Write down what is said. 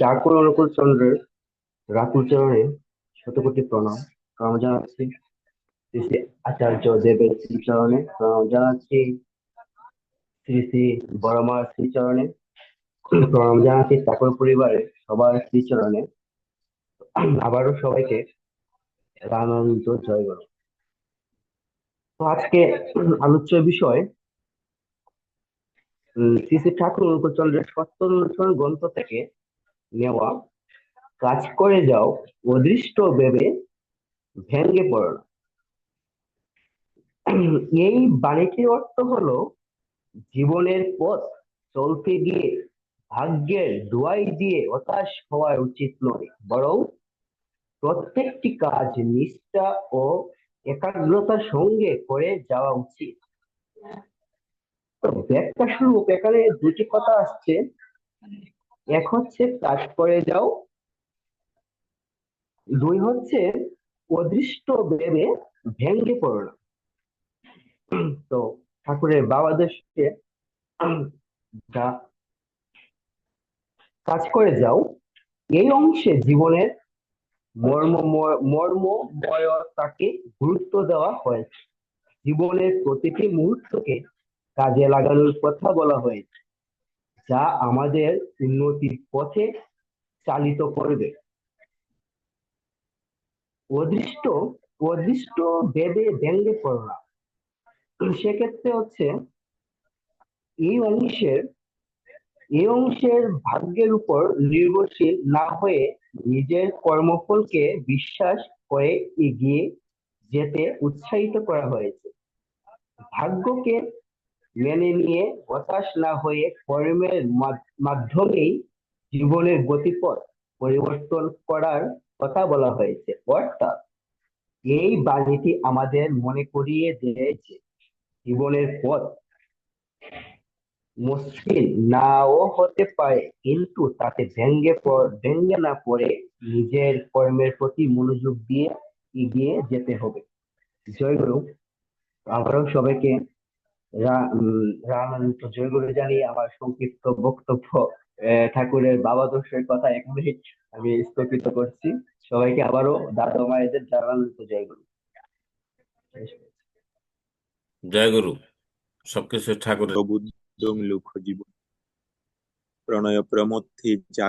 ঠাকুর অনুকূল চন্দ্রের রাতুল চরণে শতকোটি প্রণাম। প্রণাম জানাচ্ছি শ্রী আচার্য দেবের শ্রীচরণে। প্রণাম জানাচ্ছি শ্রী শ্রী বড়মার শ্রীচরণে। প্রণাম জানাচ্ছি ঠাকুর পরিবারের সবার শ্রীচরণে। আবারও সবাইকে রামানন্দ জয় গুরু তো আজকে আলোচ্য বিষয় শ্রী ঠাকুর অনুকূল চন্দ্রের সত্য অনুসরণ গ্রন্থ থেকে নেওয়া কাজ করে যাও, অদৃষ্ট ভেবে ভেঙ্গে পড়ো না। এই বাণীটির অর্থ হলো, জীবনের পথ চলতে গিয়ে ভাগ্যের দোয়াই দিয়ে হতাশ হওয়া উচিত নয়, বরং প্রত্যেকটি কাজ নিষ্ঠা ও একাগ্রতার সঙ্গে করে যাওয়া উচিত ব্যাখ্যা শুরু এখানে দুটি কথা আসছে। এক হচ্ছে, কাজ করে যাও। দুই হচ্ছে, অদৃষ্ট ভেবে ভেঙ্গে পড়ো না। তো ঠাকুরের বাবাদেশকে কাজ করে যাও, এই অংশে জীবনের মর্ম মর্মময়তাকে গুরুত্ব দেওয়া হয়েছে। জীবনের প্রতিটি মুহূর্তকে কাজে লাগানোর কথা বলা হয়েছে, যা আমাদের উন্নতির পথে চালিত করবে। অদৃষ্ট অদৃষ্ট ভেবে ভেঙ্গে পড়ো সেক্ষেত্রে হচ্ছে, এই অংশের এই অংশের ভাগ্যের উপর নির্ভরশীল না হয়ে নিজের কর্মফলকে বিশ্বাস করে এগিয়ে যেতে উৎসাহিত করা হয়েছে। ভাগ্যকে মেনে নিয়ে হতাশ না হয়ে কর্মের মাধ- মাধ্যমেই জীবনের গতিপথ পরিবর্তন করার কথা বলা হয়েছে। অর্থাৎ এই বাণীটি আমাদের মনে করিয়ে দিয়েছে জীবনের পথ মসৃণ নাও হতে পারে, কিন্তু তাতে ভেঙ্গে ভেঙ্গে না পড়ে নিজের কর্মের প্রতি মনোযোগ দিয়ে এগিয়ে যেতে হবে। জয় গুরু আবারও সবাইকে রামানন্দ জয়গুরু জানিয়ে আমার সংক্ষিপ্ত বক্তব্য ঠাকুরের বাবা বাবাদর্শের কথা এখানে আমি স্থগিত করছি। সবাইকে আবারও দাদা মায়েদের রামানন্দ জয়গুরু জয় গুরু। সবকিছু ঠাকুরের প্রবুদ্ধং লোকজীবন প্রণয় প্রমথে জাগ